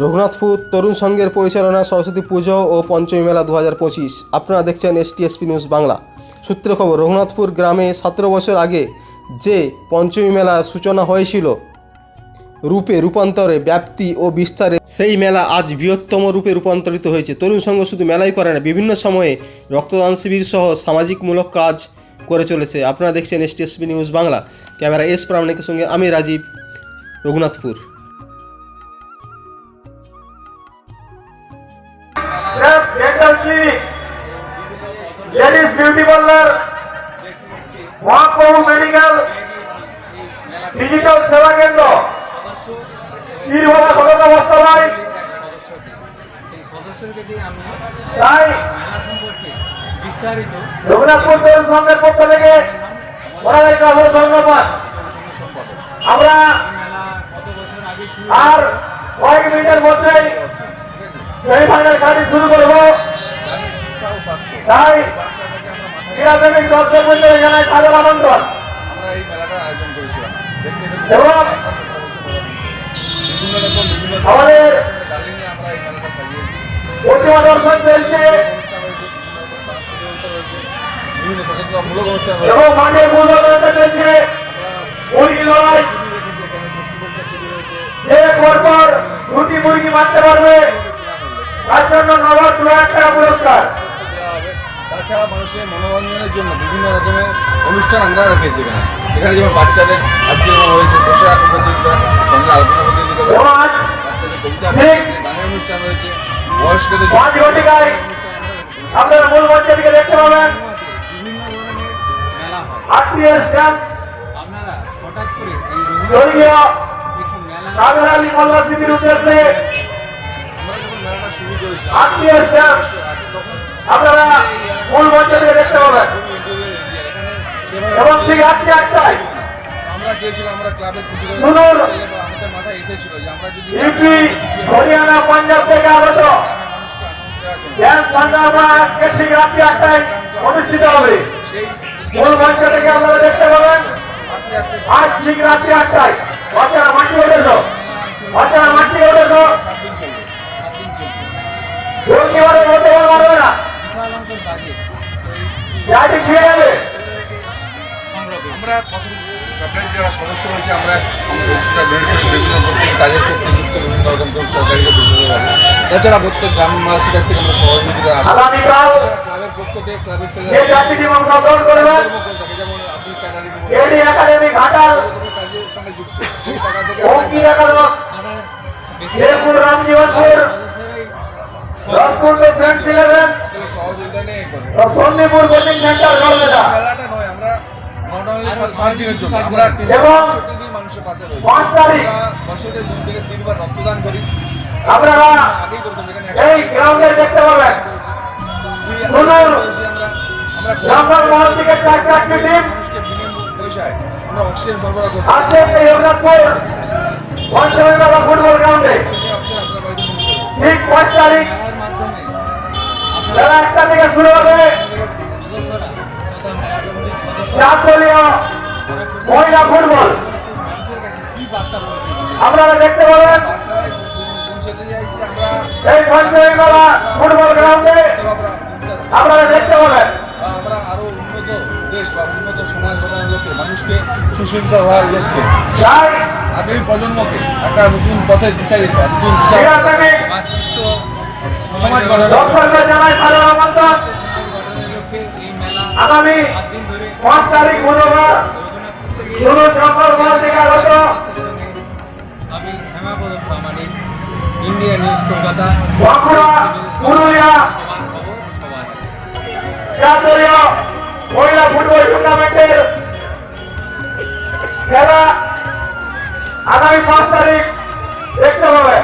রঘুনাথপুর তরুণ সংঘের পরিচালনায় সরস্বতী পুজো ও পঞ্চমী মেলা দু হাজার পঁচিশ। আপনারা দেখছেন এসটিএসপি নিউজ বাংলা। সূত্র খবর, রঘুনাথপুর গ্রামে সতেরো বছর আগে যে পঞ্চমী মেলার সূচনা হয়েছিল, রূপে রূপান্তরে ব্যাপ্তি ও বিস্তারে সেই মেলা আজ বৃহত্তম রূপে রূপান্তরিত হয়েছে। তরুণ সংঘ শুধু মেলাই করে না, বিভিন্ন সময়ে রক্তদান শিবির সহ সামাজিকমূলক কাজ করে চলেছে। আপনারা দেখছেন STSP news Bangla. Camera S প্রামাণিকের সঙ্গে আমি Rajib, Raghunathpur. Ladies beauty parlour Mahaprabhu medical digital সেবা কেন্দ্র নির্ভরা সদস্য তাই রঘুনাথপুর তরুণ সংঘের পক্ষ থেকে ওনাদেরকে অবশ্য ধন্যবাদ আমরা আর কয়েক মিনিটের মধ্যেই সেমিফাইনাল খেলাটি শুরু করব। তাই ক্রীড়াপ্রেমিক দর্শক আয়োজন করেছিলাম। দেখতে দেখতে এবং আমাদের প্রতিমা দর্শন চলছে। এবং মাঠে মূল চলছে। মুরগি লড়াই। এখানে যে পরপর দুটি মুরগি মারতে পারবে। হাজার টাকা পুরস্কার। তাছাড়া মানুষের মনোরঞ্জনের জন্য বিভিন্ন রকমের অনুষ্ঠান আমরা রেখেছি এখানে। এখানে যেমন বাচ্চাদের আজকে হয়েছে আঁকা প্রতিযোগিতা সঙ্গে আলোচনা প্রতিযোগিতা বাচ্চাদের কবিতা গানের অনুষ্ঠান হয়েছে বয়স্কদের আপনারা মূল মঞ্চে দিকে দেখতে পাবেন। আত্মীয় আপনারা হঠাৎ করে এই রবীন্দ্র মোল্লা উদ্দেশ্যে আপনারা মূল দিকে দেখতে পাবেন এবং ঠিক আজকে একটাই হরিয়ানা পাঞ্জাব থেকে আগত ঠিক রাত্রি একটাই অনুষ্ঠিত হবে মূল মঞ্চ থেকে আপনারা দেখতে পাবেন আজ ঠিক আমরা সরকারি যারা আমরা বিভিন্ন রকম সরকারি এছাড়া প্রত্যেক গ্রামবাসীর কাছ থেকে আমরা সহযোগিতা আসি। ক্লাবের পক্ষ থেকে ক্লাবের থাকে যেমন কাজের সঙ্গে যুক্ত। টাকা থেকে Raskunda friends eleven Sannipur coaching centre আপনারা এই গ্রাউন্ডে দেখতে পাবেন। আমরা মহল থেকে চার চারটি টিম আমরা অক্সিজেন সরবরাহ এই ফুটবল গ্রাউন্ডে। ঠিক পাঁচ তারিখ। শুরু হবে। মহিলা ফুটবল। আপনারা দেখতে পাবেন এই পঞ্চমী মেলা ফুটবল গ্রাউন্ডে। আপনারা দেখতে পাবেন। আমরা আরও উন্নত দেশ বা উন্নত সমাজ গঠনের লক্ষ্যে মানুষকে সুশৃঙ্খল হওয়ার লক্ষ্যে আগামী প্রজন্মকে একটা নতুন পথে দিশা দিতে নতুন দিশা আগামী পাঁচ তারিখ বুধবার ষোলো যশোর মহল থেকে আগত আমি শ্যামাপদ ইন্ডিয়া নিউজ কলকাতা। বাঁকুড়া পুরুলিয়া জাতীয় মহিলা ফুটবল টুর্নামেন্টের খেলা আগামী পাঁচ তারিখ দেখতে হবে।